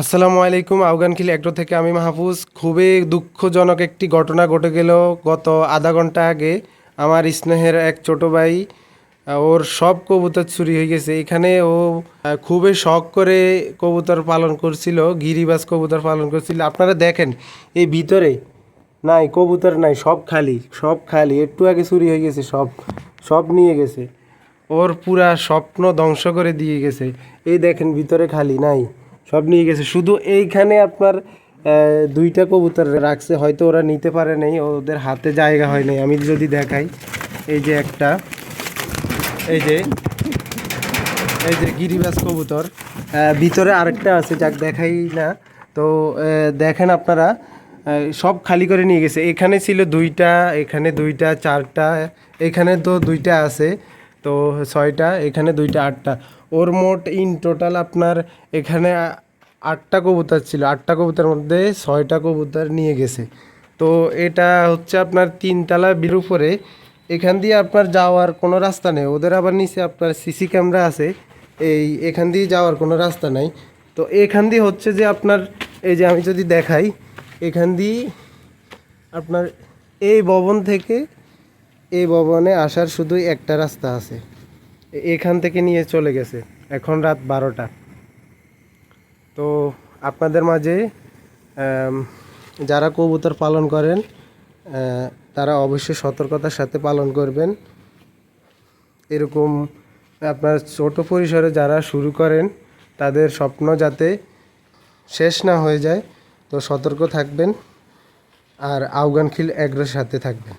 আসসালামু আলাইকুম আফগানখিল অ্যাগ্রো থেকে আমি মাহফুজ। খুবই দুঃখজনক একটি ঘটনা ঘটে গেল গত আধা ঘণ্টা আগে। আমার স্নেহের এক ছোট ভাই, ওর সব কবুতর চুরি হয়ে গেছে। এখানে ও খুবই শখ করে কবুতর পালন করছিল গিরিবাস কবুতর পালন করছিল। আপনারা দেখেন, এই ভিতরে নাই, কবুতর নাই, সব খালি সব খালি। একটু আগে চুরি হয়ে গেছে সব সব নিয়ে গেছে। ওর পুরা স্বপ্ন ধ্বংস করে দিয়ে গেছে। এই দেখেন, ভিতরে খালি, নাই। সব নিয়ে গেছে। শুধু এইখানে আপনার দুইটা কবুতর রাখছে, হয়তো ওরা নিতে পারে নাই, ওদের হাতে জায়গা হয় নাই। আমি যদি দেখাই, এই যে একটা, এই যে এই যে গিরিবাজ কবুতর ভিতরে আরেকটা আছে, যাক দেখাই না। তো দেখেন আপনারা সব খালি করে নিয়ে গেছে। এখানে ছিল দুইটা, এখানে দুইটা, চারটা, এখানে তো দুইটা আছে। তো ছয়টা, এখানে দুইটা, আটটা। ওর মোট ইন টোটাল আপনার এখানে আটটা কবুতর ছিল। আটটা কবুতর মধ্যে ছয়টা কবুতর নিয়ে গেছে। তো এটা হচ্ছে আপনার তিনতলা বির উপরে। এখান দিয়ে আপনার যাওয়ার কোনো রাস্তা নেই। ওদের আবার নিচে আপনার সিসি ক্যামেরা আছে। এই এখান দিয়ে যাওয়ার কোনো রাস্তা নাই। তো এখান দিয়ে হচ্ছে যে আপনার, এই যে আমি যদি দেখাই, এখান দিয়ে আপনার এই ভবন থেকে এই ভবনে আসার শুধুই একটা রাস্তা আছে। এখান থেকে নিয়ে চলে গেছে। এখন রাত বারোটা। তো আপনাদের মাঝে যারা কবুতর পালন করেন তারা অবশ্যই সতর্কতার সাথে পালন করবেন। এরকম আপনার ছোট পরিসরে যারা শুরু করেন, তাদের স্বপ্ন যাতে শেষ না হয়ে যায়, তো সতর্ক থাকবেন। আর আফগান খিল এগ্রোর সাথে থাকবেন।